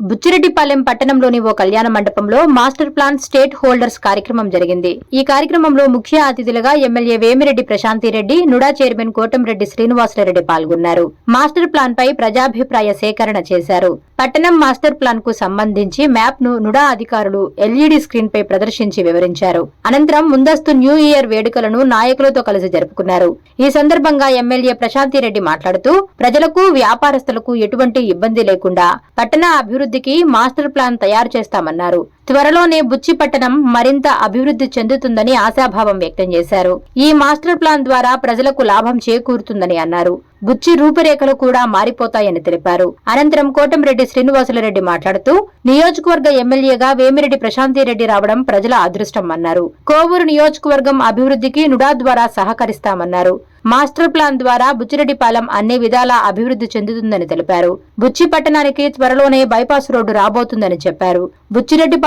బుచ్చిరెడ్డిపాలెం పట్టణంలోని ఓ కళ్యాణ మండపంలో మాస్టర్ ప్లాన్ స్టేట్ హోల్డర్స్ కార్యక్రమం జరిగింది. ఈ కార్యక్రమంలో ముఖ్య అతిథులుగా ఎమ్మెల్యే వేమిరెడ్డి ప్రశాంతిరెడ్డి నుడా చైర్మన్ కోటంరెడ్డి శ్రీనివాసరెడ్డి పాల్గొన్నారు. మాస్టర్ ప్లాన్ పై ప్రజాభిప్రాయ సేకరణ చేశారు. పట్టణం మాస్టర్ ప్లాన్కు సంబంధించి మ్యాప్ను నుడా అధికారులు ఎల్ఈడీ స్క్రీన్ పై ప్రదర్శించి వివరించారు. అనంతరం ముందస్తు న్యూ ఇయర్ వేడుకలను నాయకులతో కలిసి జరుపుకున్నారు. ఈ సందర్భంగా ఎమ్మెల్యే ప్రశాంతిరెడ్డి మాట్లాడుతూ ప్రజలకు వ్యాపారస్తులకు ఎటువంటి ఇబ్బంది లేకుండా పట్టణ అభివృద్ధికి మాస్టర్ ప్లాన్ తయారు చేస్తామన్నారు. త్వరలోనే బుచ్చి పట్టణం మరింత అభివృద్ధి చెందుతుందని ఆశాభావం వ్యక్తం చేశారు. ఈ మాస్టర్ ప్లాన్ ద్వారా ప్రజలకు లాభం చేకూరుతుందని అన్నారు. బుచ్చి రూపురేఖలు కూడా మారిపోతాయని తెలిపారు. అనంతరం కోటంరెడ్డి శ్రీనివాసులరెడ్డి మాట్లాడుతూ నియోజకవర్గ ఎమ్మెల్యేగా వేమిరెడ్డి ప్రశాంతిరెడ్డి రావడం ప్రజల అదృష్టం అన్నారు. కోవూరు నియోజకవర్గం అభివృద్ధికి నుడా ద్వారా సహకరిస్తామన్నారు. మాస్టర్ ప్లాన్ ద్వారా బుచ్చిరెడ్డిపాలెం అన్ని విధాలా అభివృద్ధి చెందుతుందని తెలిపారు. బుచ్చి పట్టణానికి త్వరలోనే బైపాస్ రోడ్డు రాబోతుందని చెప్పారు.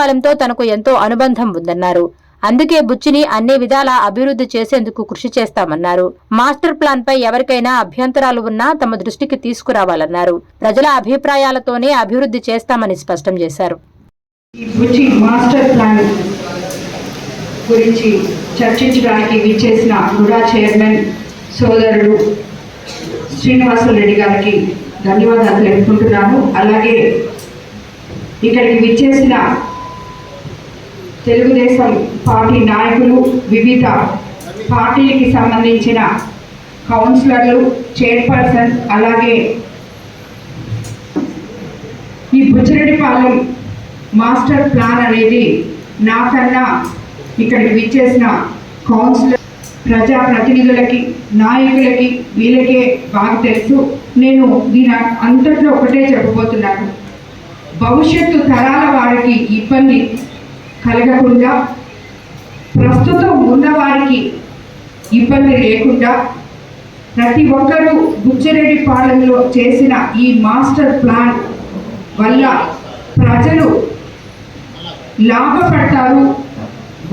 బుచ్చిరెడ్డిపాలెంతో తనకు ఎంతో అనుబంధం ఉందన్నారు. అందుకే బుచ్చిని అన్ని విధాలా అభివృద్ధి చేసేందుకు కృషి చేస్తామన్నారు. మాస్టర్ ప్లాన్ పై ఎవరికైనా అభ్యంతరాలు ఉన్నా తమ దృష్టికి తీసుకురావాలన్నారు. ప్రజల అభిప్రాయాలతోనే అభివృద్ధి చేస్తామని స్పష్టం చేశారు. ఈ బుచ్చి మాస్టర్ గురించి చర్చించడానికి విచ్చేసిన నుడా చైర్మన్ సోదరుడు శ్రీనివాసరెడ్డి గారికి ధన్యవాదాలు తెలుపుకుంటున్నాను అలాగే ఇక్కడికి విచ్చేసిన తెలుగుదేశం పార్టీ నాయకులు వివిధ పార్టీలకి సంబంధించిన కౌన్సిలర్లు చైర్పర్సన్ అలాగే ఈ బుచ్చిరెడ్డిపాలెం మాస్టర్ ప్లాన్ అనేది నాకన్నా ఇక్కడికి విచ్చేసిన కౌన్సిలర్ ప్రజా ప్రతినిధులకి నాయకులకి వీళ్ళకే బాగా తెలుసు. నేను దీని అంతట్లో ఒకటే చెప్పబోతున్నాను. భవిష్యత్తు తరాల వారికి ఇబ్బంది కలగకుండా ప్రస్తుతం ఉన్నవారికి ఇబ్బంది లేకుండా ప్రతి ఒక్కరూ బుచ్చిరెడ్డి పాలనలో చేసిన ఈ మాస్టర్ ప్లాన్ వల్ల ప్రజలు లాభపడతారు.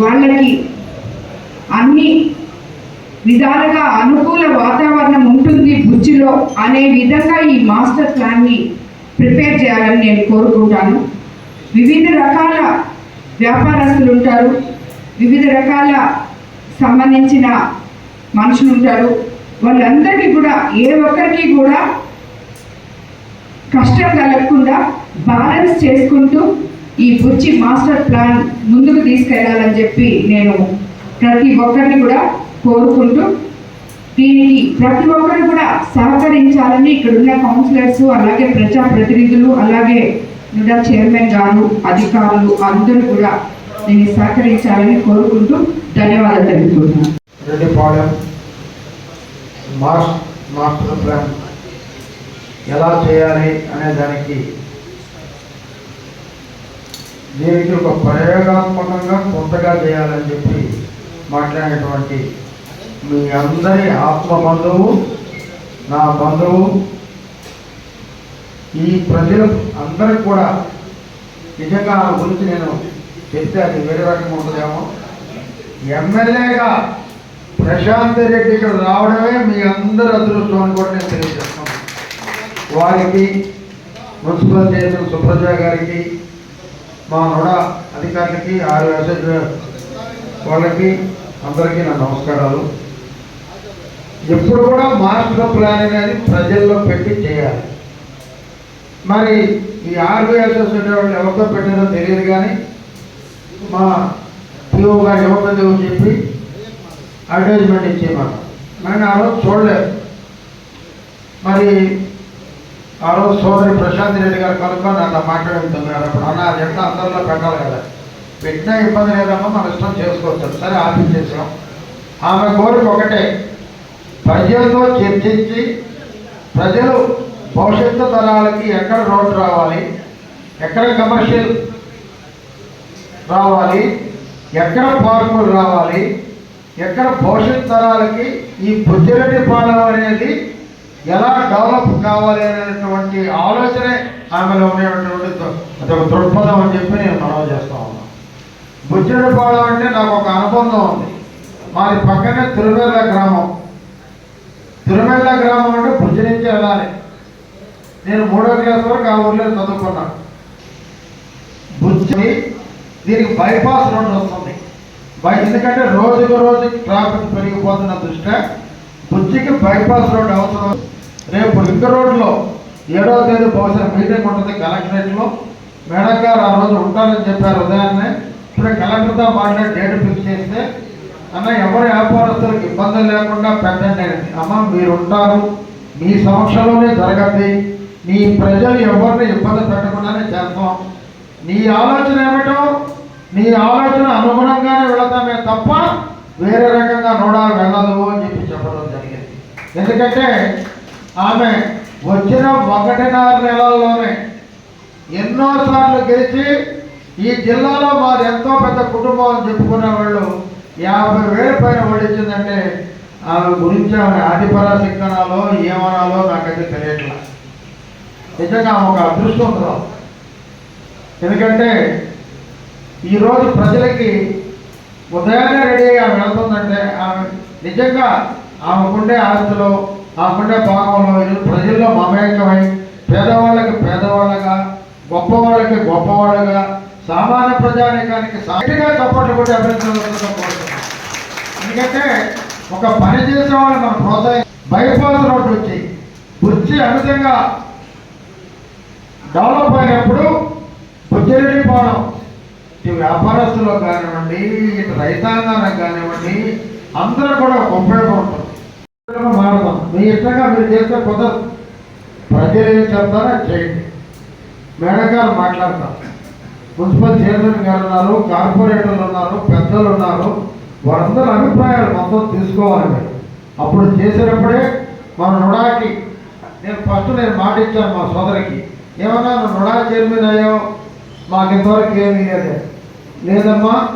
వాళ్ళకి అన్ని విధాలుగా అనుకూల వాతావరణం ఉంటుంది బుచ్చిలో అనే విధంగా ఈ మాస్టర్ ప్లాన్ని ప్రిపేర్ చేయాలని నేను కోరుకుంటాను. వివిధ రకాల వ్యాపారస్తులు ఉంటారు వివిధ రకాల సంబంధించిన మనుషులు ఉంటారు వాళ్ళందరికీ కూడా ఏ ఒక్కరికి కూడా కష్టం కలగకుండా బ్యాలెన్స్ చేసుకుంటూ ఈ బుచ్చి మాస్టర్ ప్లాన్ ముందుకు తీసుకెళ్ళాలని చెప్పి నేను ప్రతి ఒక్కరిని కూడా కోరుకుంటూ దీనికి ప్రతి ఒక్కరు కూడా సహకరించాలని ఇక్కడ ఉన్న కౌన్సిలర్స్ అలాగే ప్రజాప్రతినిధులు అలాగే నుడా చైర్మన్ గారు అధికారులు అందరూ కూడా దీన్ని సహకరించాలని కోరుకుంటూ ధన్యవాదాలు తెలుపుకుంటున్నాను. రెడ్డిపాలెం మాస్ మాస్టర్ ప్లాన్ ఎలా చేయాలి అనే దానికి దీనికి ఒక ప్రయోగాత్మకంగా కొత్తగా చేయాలని చెప్పి మాట్లాడినటువంటి మీ అందరి ఆత్మ బంధువు నా బంధువు ఈ ప్రజలు అందరికి కూడా నిజంగా ఆ గురించి నేను చెప్తే అది వేరే రకంగా ఉంటుందేమో. ఎమ్మెల్యేగా ప్రశాంత్ రెడ్డి ఇక్కడ రావడమే మీ అందరి అదృష్టం అని కూడా నేను తెలియజేస్తాను వారికి మున్సిపల్ చైర్మన్ సుప్రజ గారికి మా నోడ అధికారులకి ఆరు వ్యవసాయ వాళ్ళకి అందరికీ నా నమస్కారాలు. ఎప్పుడు కూడా మాస్టర్ ప్లాన్ అనేది ప్రజల్లో పెట్టి చేయాలి. మరి ఈ ఆర్బీఎస్ఎస్ వాళ్ళు ఎవరితో పెట్టారో తెలియదు కానీ మా పిఓ గారు ఎవరితో చెప్పి అడ్వర్టైజ్మెంట్ ఇచ్చేమాట నేను ఆ రోజు చూడలేదు. మరి ఆ రోజు సోదరి ప్రశాంత్ రెడ్డి గారు కనుక్కొని నాతో మాట్లాడుతున్నారు అప్పుడు అన్న అది ఎంత అందరిలో పెట్టాలి కదా. పెట్టినా ఇబ్బంది లేదమ్మా మన ఇష్టం చేసుకోవచ్చు. సరే ఆఫీస్ చేసాం ఆమె కోరిక ఒకటే ప్రజలతో చర్చించి ప్రజలు భవిష్యత్తు తరాలకి ఎక్కడ రోడ్డు రావాలి? ఎక్కడ కమర్షియల్ రావాలి? ఎక్కడ పార్కులు రావాలి? ఎక్కడ భవిష్యత్ తరాలకి ఈ బుద్ధిరెడ్డి పాలన అనేది ఎలా డెవలప్ కావాలి అనేటువంటి ఆలోచనే ఆమెలో ఉండేటువంటి అదొక దృక్పథం అని చెప్పి నేను మనవి చేస్తా ఉన్నాను బుజ్జిరెడ్డి పాలెం అంటే నాకు ఒక అనుబంధం ఉంది. మాది పక్కనే తిరుమల గ్రామం. తిరుమల గ్రామం అంటే బుజ్జి నుంచి వెళ్ళాలి. నేను మూడో క్లాస్ వరకు ఆ ఊర్లో చదువుకున్నా. బుచ్చి దీనికి బైపాస్ రోడ్ వస్తుంది. బై ఎందుకంటే రోజుకు రోజుకి ట్రాఫిక్ పెరిగిపోతున్న దృష్ట్యా బుచ్చికి బైపాస్ రోడ్ అవసరం. రేపు రింగ్ రోడ్లో ఏడవ తేదీ బహుశా మీటింగ్ ఉంటుంది కలెక్టరేట్లో. మేడం గారు ఆ రోజు ఉంటారని చెప్పారు ఉదయాన్నే. ఇప్పుడు కలెక్టర్తో మాట్లాడి డేట్ ఫిక్స్ చేస్తే అన్న ఎవరి వ్యాపారస్తులకు ఇబ్బంది లేకుండా పెట్టండి అమ్మ మీరు ఉంటారు మీ సమక్షంలోనే జరగద్ది. నీ ప్రజలు ఎవరిని ఇబ్బంది పెట్టకుండానే చేస్తాం. నీ ఆలోచన ఏమిటో నీ ఆలోచన అనుగుణంగానే వెళతామే తప్ప వేరే రకంగా నోడా వెళ్ళదు అని చెప్పి చెప్పడం జరిగింది. ఎందుకంటే ఆమె వచ్చిన ఒకటిన్నర నెలల్లోనే ఎన్నోసార్లు గెలిచి ఈ జిల్లాలో మాది ఎంతో పెద్ద కుటుంబం అని చెప్పుకునే వాళ్ళు యాభై వేల పైన ఓడించిందంటే ఆమె గురించి ఆమె ఆదిపరాశిక్కనాలో ఏమనాలో నాకైతే తెలియట్లేదు నిజంగా ఆమె ఒక అదృష్టవంతురాలు. ఎందుకంటే ఈరోజు ప్రజలకి ఉదయాన్నే రెడీ అయ్యి ఆమె వెళ్తుందంటే ఆమె నిజంగా ఆమెకుండే ఆస్తులు ఆమెకుండే భాగంలో ఈరోజు ప్రజల్లో మమేకమై పేదవాళ్ళకి పేదవాళ్ళగా గొప్పవాళ్ళకి గొప్పవాళ్ళగా సామాన్య ప్రజానికానికి సాటిగా చప్పట్లు కూడా అభినందనలు కోరుతున్నాం. ఎందుకంటే ఒక పని చేసే వాళ్ళు మనం ప్రోత్సహి బైపాస్ రోడ్డు వచ్చి బుర్చి అమితంగా డెవలప్ అయినప్పుడు బుజ్జిరెడ్డిపాలెం ఇటు వ్యాపారస్తులు కానివ్వండి ఇటు రైతాంగానికి కానివ్వండి అందరూ కూడా ఉపయోగం ఉంటుంది. మారదాం. మీ ఇష్టంగా మీరు చేస్తే కుదరదు. ప్రజలు ఏం చెప్తారో చేయండి. మేడం గారు మాట్లాడతాం మున్సిపల్ చైర్మన్ గారు ఉన్నారు కార్పొరేటర్లు ఉన్నారు పెద్దలు ఉన్నారు. వారందరి అభిప్రాయాలు మొత్తం తీసుకోవాలి అప్పుడు చేసేటప్పుడే మన నుడాకి. నేను ఫస్ట్ నేను మాట ఇచ్చాను మా సోదరికి. ఏమన్నా నువ్వు రుణాలు చైర్మన్ అయ్యావు? మాకు ఇంతవరకు ఏమి ఇవ్వదు లేదమ్మా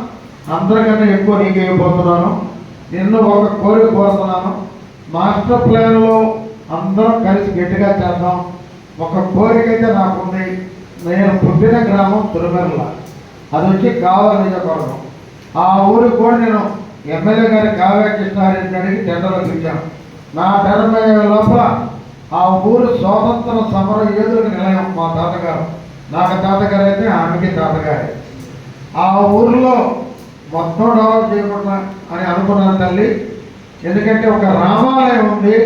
అందరికంటే ఎక్కువ నీకు ఇవ్వబోతున్నాను. నిన్ను ఒక కోరిక కోరుతున్నాను. మాస్టర్ ప్లాన్లో అందరం కలిసి గట్టిగా చేద్దాం. ఒక కోరిక అయితే నాకుంది. నేను పుట్టిన గ్రామం తిరుమల అది వచ్చి కావాలి నిజకొరడం ఆ ఊరికి కూడా నేను ఎమ్మెల్యే గారి కావ్య కృష్ణారెడ్డి అడిగి టెండర్లో పిలిచాను. నా టెండర్ లోపల ఆ ఊరు స్వాతంత్ర సమర యోధులకు నిలయం మా తాతగారు. నాకు తాతగారు అయితే ఆమెకి తాతగారే. ఆ ఊరిలో మొత్తం డెవలప్ చేయకుండా అని అనుకున్నాను తల్లి. ఎందుకంటే ఒక రామాలయం ఉంది.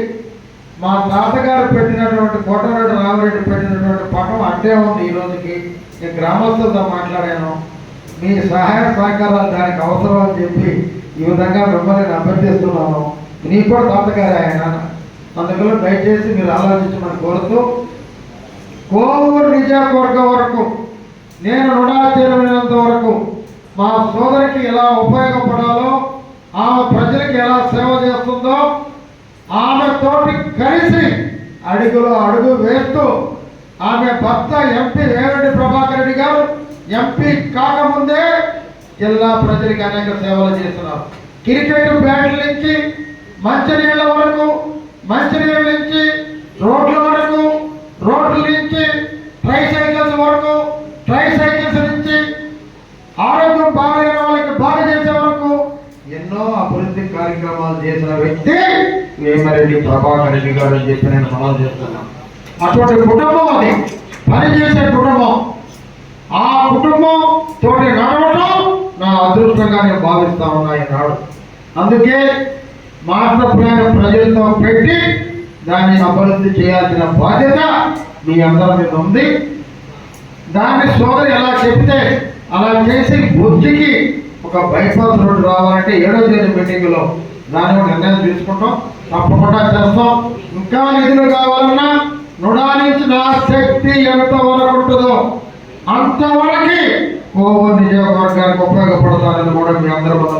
మా తాతగారు పెట్టినటువంటి కోటరెడ్డి రామరెడ్డి పెట్టినటువంటి పటం అట్టే ఉంది ఈ రోజుకి. నేను గ్రామస్తులతో మాట్లాడాను. మీ సహాయ సహకారాలు దానికి అవసరం అని చెప్పి ఈ విధంగా మిమ్మల్ని అభ్యర్థిస్తున్నాను. నీ కూడా తాతగారు ఆయన అందుకని దయచేసి మీరు ఆలోచించమని కోరుతూ కోవూరు నిజాకవర్గం వరకు నేను రుణాలు చేరువైనంత వరకు మా సోదరికి ఎలా ఉపయోగపడాలో ఆమె ప్రజలకు ఎలా సేవ చేస్తుందో ఆమె తోటి కలిసి అడుగులో అడుగు వేస్తూ ఆమె భర్త ఎంపీ వేరెడ్డి ప్రభాకర్ రెడ్డి గారు ఎంపీ కాకముందే జిల్లా ప్రజలకు అనేక సేవలు చేస్తున్నారు. క్రికెట్ బ్యాట్ల నుంచి మంచినీళ్ళ వరకు మంచినీళ్ళ నుంచి రోడ్ల వరకు రోడ్ల నుంచి ట్రై సైకిల్స్ వరకు ట్రై సైకిల్స్ నుంచి ఆరోగ్యం బాగాలేని వాళ్ళకి బాగా చేసే వరకు ఎన్నో అభివృద్ధి కార్యక్రమాలు చేసిన వ్యక్తి వేమరెడ్డి ప్రభాకర్ రెడ్డి గారు అని చెప్పి నేను మనవి చేస్తున్నాను అటువంటి కుటుంబం అది. పనిచేసే కుటుంబం. ఆ కుటుంబం తోటి నడవటం నా అదృష్టంగా నేను భావిస్తా ఉన్నా ఈనాడు. అందుకే మాస్టర్ ప్లాన్ ప్రజలతో పెట్టి దాన్ని అభివృద్ధి చేయాల్సిన బాధ్యత మీ అందరి మీద ఉంది. దాన్ని సోదరి ఎలా చెప్తే అలా చేసి బుద్ధికి ఒక బైపాస్ రోడ్డు రావాలంటే ఏడో తేదీ మీటింగ్లో దాని నిర్ణయం తీసుకుంటాం. తప్పకుండా చేస్తాం. ఇంకా నిధులు కావాలన్నా నుడానించిన నుంచి నా శక్తి ఎంత వరకు ఉంటుందో అంతవరకు కోవూరు నియోజకవర్గానికి ఉపయోగపడతారని కూడా మీ అందరూ ముందు